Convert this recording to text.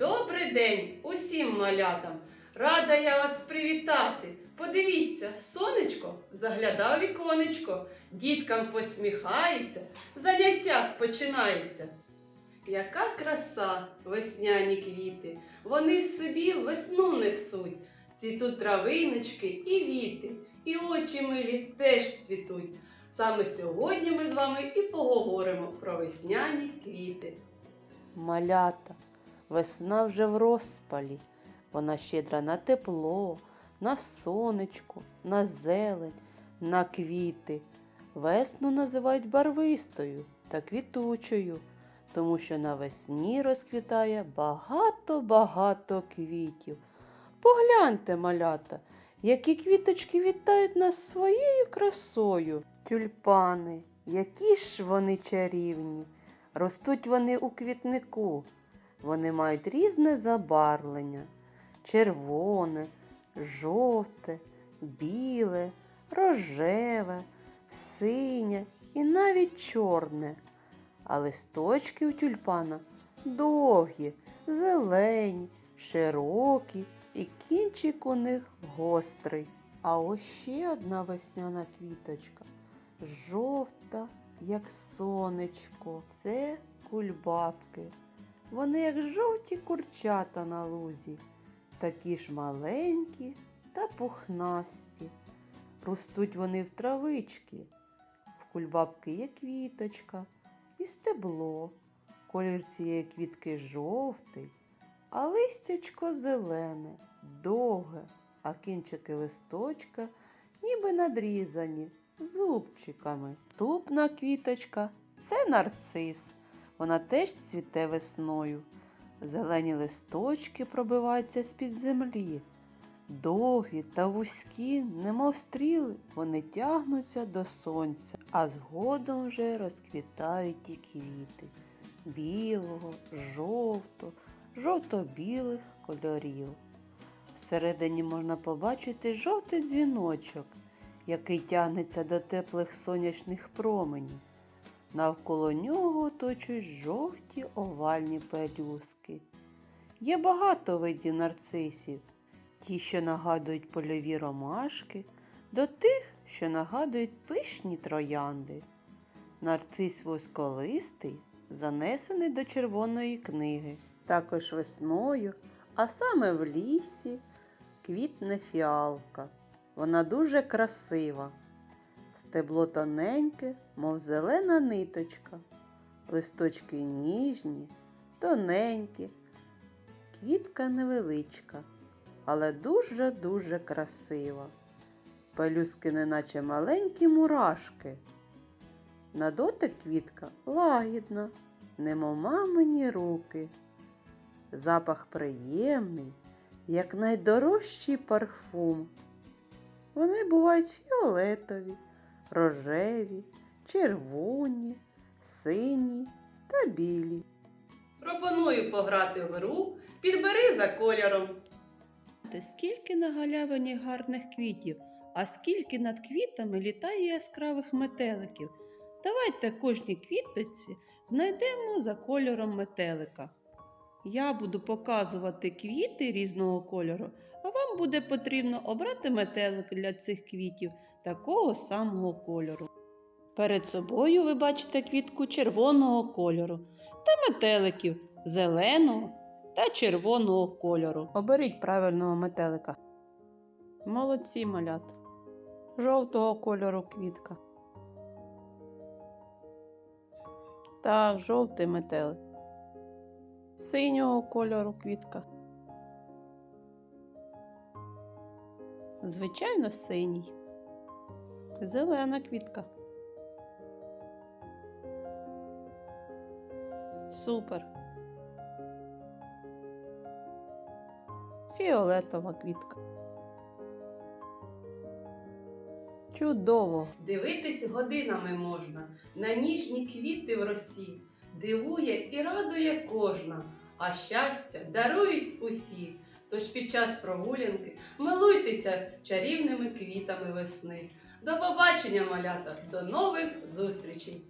Добрий день усім малятам! Рада я вас привітати. Подивіться, сонечко заглядав віконечко, діткам посміхається, заняття починається. Яка краса, весняні квіти, вони собі весну несуть. Цвітуть травиночки і віти, і очі милі теж цвітуть. Саме сьогодні ми з вами і поговоримо про весняні квіти. Малята, весна вже в розпалі. Вона щедра на тепло, на сонечко, на зелень, на квіти. Весну називають барвистою та квітучою, тому що навесні розквітає багато-багато квітів. Погляньте, малята, які квіточки вітають нас своєю красою. Тюльпани, які ж вони чарівні. Ростуть вони у квітнику. Вони мають різне забарвлення: червоне, жовте, біле, рожеве, синє і навіть чорне. А листочки у тюльпана довгі, зелені, широкі, і кінчик у них гострий. А ось ще одна весняна квіточка жовта, як сонечко. Це кульбабки. Вони як жовті курчата на лузі, такі ж маленькі та пухнасті. Ростуть вони в травички. В кульбабки є квіточка і стебло. Колір цієї квітки жовтий, а листячко зелене, довге, а кінчики листочка ніби надрізані зубчиками. Тупна квіточка це нарцис. Вона теж цвіте весною. Зелені листочки пробиваються з-під землі. Довгі та вузькі, немов стріли, вони тягнуться до сонця, а згодом вже розквітають ті квіти білого, жовто, жовто-білих кольорів. Всередині можна побачити жовтий дзвіночок, який тягнеться до теплих сонячних променів. Навколо нього оточують жовті овальні пелюстки. Є багато видів нарцисів, ті, що нагадують польові ромашки, до тих, що нагадують пишні троянди. Нарцис восколистий занесений до червоної книги. Також весною, а саме в лісі, квітне фіалка. Вона дуже красива. Стебло тоненьке, мов зелена ниточка. Листочки ніжні, тоненькі, квітка невеличка, але дуже-дуже красива. Пелюстки неначе маленькі мурашки. На дотик квітка лагідна, немов мамині руки. Запах приємний, як найдорожчий парфум. Вони бувають фіолетові, рожеві, червоні, сині та білі. Пропоную пограти в гру Підбери за кольором. Скільки на галявині гарних квітів, а скільки над квітами літає яскравих метеликів. Давайте кожній квіточці знайдемо за кольором метелика. Я буду показувати квіти різного кольору, а вам буде потрібно обрати метелик для цих квітів такого самого кольору. Перед собою ви бачите квітку червоного кольору та метеликів зеленого та червоного кольору. Оберіть правильного метелика. Молодці малята. Жовтого кольору квітка. Так, жовтий метелик. Синього кольору квітка. Звичайно, синій. Зелена квітка. Супер. Фіолетова квітка. Чудово! Дивитись годинами можна на ніжні квіти в росі. Дивує і радує кожна, а щастя дарують усі. Тож під час прогулянки милуйтеся чарівними квітами весни. До побачення, малята! До нових зустрічей!